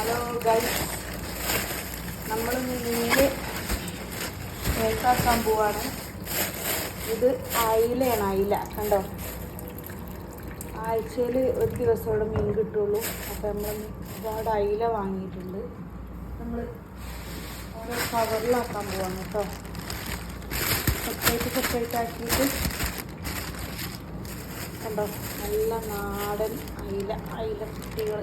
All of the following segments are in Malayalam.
Hello guys. നമ്മൾ മീന് കേക്കാക്കാൻ പോവാണ്. ഇത് അയിലയാണ് അയില കണ്ടോ? ആഴ്ചയിൽ ഒരു ദിവസത്തോടെ മീൻ കിട്ടുള്ളൂ. അപ്പോൾ നമ്മൾ ഒരുപാട് അയില വാങ്ങിയിട്ടുണ്ട്. നമ്മൾ ഓരോ കവറിലാക്കാൻ പോവാണ് കേട്ടോ. സെപ്പറേറ്റ് സെപ്പറേറ്റ് ആക്കിയിട്ട് കണ്ടോ? നല്ല നാടൻ അയില അയില കുട്ടികൾ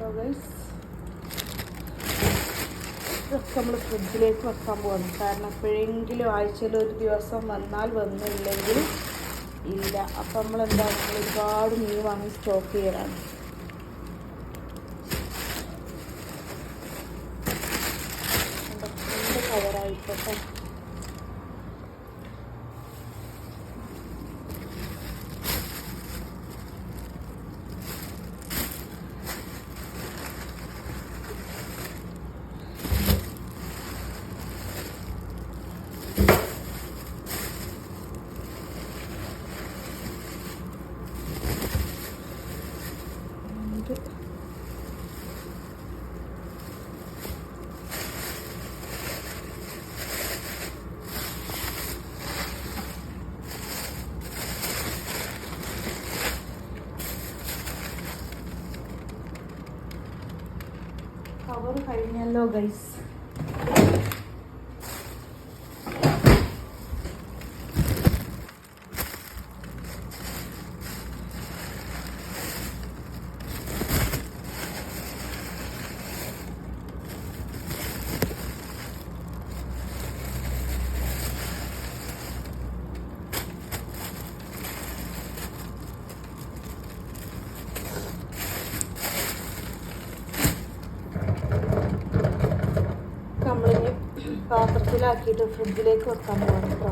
കണ്ടോ ഗൈസ് ഇതൊക്കെ നമ്മൾ ഫ്രിഡ്ജിലേക്ക് വെക്കാൻ പോകുന്നു കാരണം എപ്പോഴെങ്കിലും ആഴ്ചയിൽ ഒരു ദിവസം വന്നാൽ വന്നില്ലെങ്കിൽ ഇല്ല. അപ്പം നമ്മൾ എന്താ നമ്മൾ ഒരുപാട് മീൻ വാങ്ങി സ്റ്റോക്ക് ചെയ്യലാണ്. കവറായിക്കോട്ടെ ഇത് കവർ കഴിഞ്ഞല്ലോ ഗൈസ് പാത്രത്തിലാക്കിയിട്ട് ഫ്രിഡ്ജിലേക്ക് വെക്കാൻ പോകണം കേട്ടോ